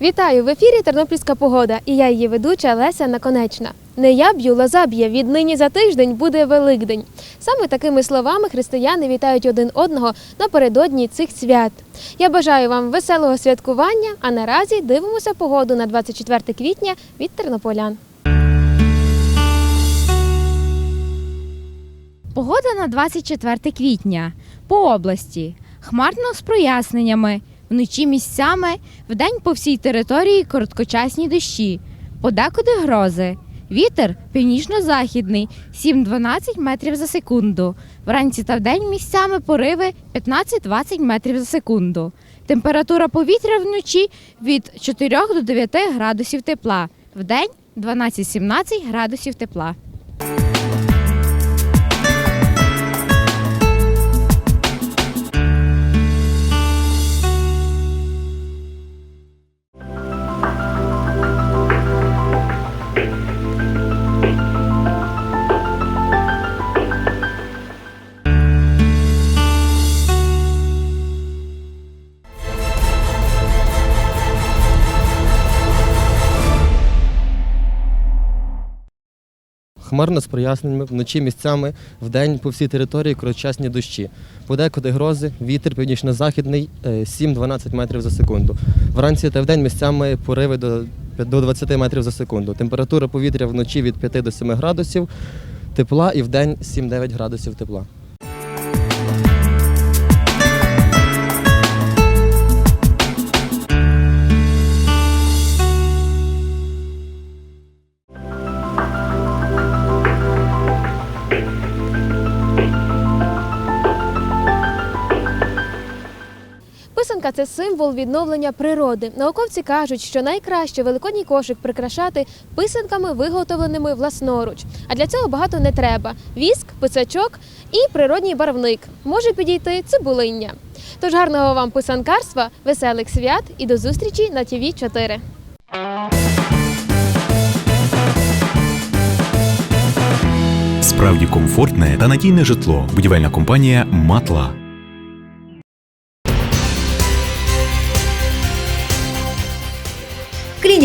Вітаю в ефірі Тернопільська погода і я її ведуча Леся Наконечна. Не я б'ю, лоза б'є. Віднині за тиждень буде Великдень. Саме такими словами християни вітають один одного напередодні цих свят. Я бажаю вам веселого святкування, а наразі дивимося погоду на 24 квітня від тернополян. Погода на 24 квітня по області. Хмарно з проясненнями. Вночі місцями, вдень по всій території короткочасні дощі. Подекуди грози. Вітер північно-західний 7-12 метрів за секунду. Вранці та вдень місцями пориви 15-20 метрів за секунду. Температура повітря вночі від 4 до 9 градусів тепла. Вдень 12-17 градусів тепла. Хмарно з проясненнями, вночі місцями, вдень по всій території короткочасні дощі. Подекуди грози, вітер північно-західний е, 7-12 метрів за секунду. Вранці та вдень місцями пориви до, до 20 метрів за секунду. Температура повітря вночі від 5 до 7 градусів тепла і вдень 7-9 градусів тепла. Писанка це символ відновлення природи. Науковці кажуть, що найкраще великодній кошик прикрашати писанками, виготовленими власноруч. А для цього багато не треба: віск, писачок і природній барвник. Може підійти цибулиння. Тож гарного вам писанкарства, веселих свят і до зустрічі на ТВ 4 Справді комфортне та надійне житло. Будівельна компанія Матла.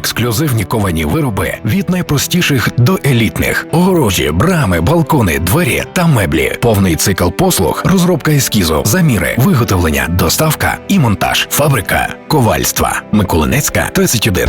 Ексклюзивні ковані вироби від найпростіших до елітних: огорожі, брами, балкони, двері та меблі. Повний цикл послуг, розробка ескізу, заміри, виготовлення, доставка і монтаж. Фабрика ковальства Миколинецька 31.